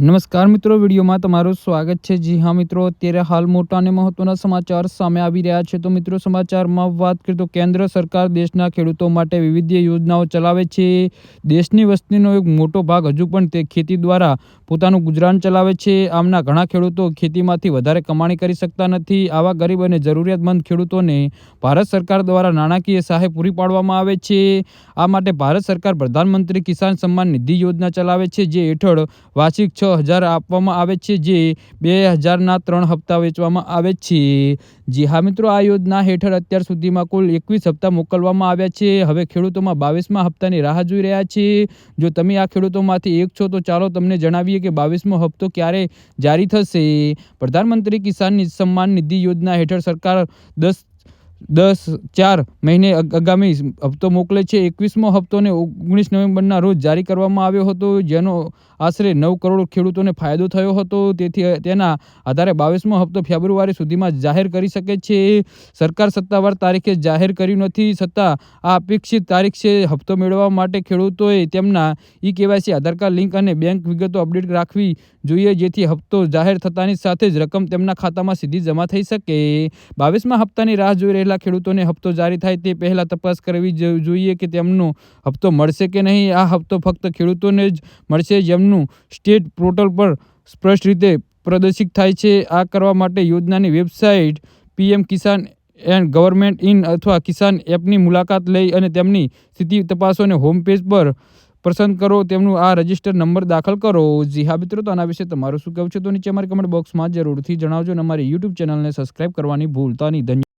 નમસ્કાર મિત્રો, વિડીયોમાં તમારું સ્વાગત છે. જી હા મિત્રો, અત્યારે હાલ મોટા અને મહત્વના સમાચાર સામે આવી રહ્યા છે. તો મિત્રો, સમાચારમાં વાત કરીએ તો કેન્દ્ર સરકાર દેશના ખેડૂતો માટે વિવિધ યોજનાઓ ચલાવે છે. દેશની વસ્તીનો એક મોટો ભાગ હજુ પણ તે ખેતી દ્વારા પોતાનું ગુજરાન ચલાવે છે. આમના ઘણા ખેડૂતો ખેતીમાંથી વધારે કમાણી કરી શકતા નથી. આવા ગરીબ અને જરૂરિયાતમંદ ખેડૂતોને ભારત સરકાર દ્વારા નાણાકીય સહાય પૂરી પાડવામાં આવે છે. આ માટે ભારત સરકાર પ્રધાનમંત્રી કિસાન સન્માન નિધિ યોજના ચલાવે છે, જે હેઠળ વાર્ષિક છ હજાર આપવામાં આવે છે, જે બે હજારના ત્રણ હપ્તા વેચવામાં આવે છે. જી હા મિત્રો, આ યોજના હેઠળ અત્યાર સુધીમાં કુલ એકવીસ હપ્તા મોકલવામાં આવ્યા છે. હવે ખેડૂતોમાં બાવીસમા હપ્તાની રાહ જોઈ રહ્યા છે. જો તમે આ ખેડૂતોમાંથી એક છો, તો ચાલો તમને જણાવીએ કે બાવીસમો હપ્તો ક્યારે જારી થશે. પ્રધાનમંત્રી કિસાન સન્માન નિધિ યોજના હેઠળ સરકાર દસ દસ, ચાર મહિને આગામી હપ્તો મોકલે છે. એકવીસમો હપ્તોને ઓગણીસ નવેમ્બરના રોજ જારી કરવામાં આવ્યો હતો, જેનો આશરે નવ કરોડ ખેડૂતોને ફાયદો થયો હતો. તેથી, તેના આધારે બાવીસમો હપ્તો ફેબ્રુઆરી સુધીમાં જાહેર કરી શકે છે. સરકાર સત્તાવાર તારીખે જાહેર કર્યું નથી છતાં આ અપેક્ષિત તારીખ છે હપ્તો મેળવવા માટે ખેડૂતોએ તેમના e KYC Aadhaar card, link અને બેંક વિગતો અપડેટ રાખવી જોઈએ, જેથી હપ્તો જાહેર થતાની સાથે જ રકમ તેમના ખાતામાં સીધી જમા થઈ શકે. બાવીસમા હપ્તાની રાહ જોઈ રહેલા ખેડૂતોને હપ્તો જારી થાય તે પહેલાં તપાસ કરવી જોઈએ કે તેમનો હપ્તો મળશે કે નહીં. આ હપ્તો ફક્ત ખેડૂતોને જ મળશે જેમનું સ્ટેટ પોર્ટલ પર સ્પષ્ટ રીતે પ્રદર્શિત થાય છે. આ કરવા માટે યોજનાની website PM Kisan and government in અથવા કિસાન એપની મુલાકાત લઈ અને તેમની સ્થિતિ તપાસો અને હોમપેજ પર પસંદ કરો. તેમનું આ રજિસ્ટર નંબર દાખલ કરો. જી હા મિત્રો, તો આના વિશે તમારું શું કહેવું છે? તો નીચે અમારી કમેન્ટ બોક્સમાં જરૂરથી જણાવજો અને અમારી યુટ્યુબ ચેનલને સબસ્ક્રાઇબ કરવાની ભૂલતા નહીં. ધન્યવાદ.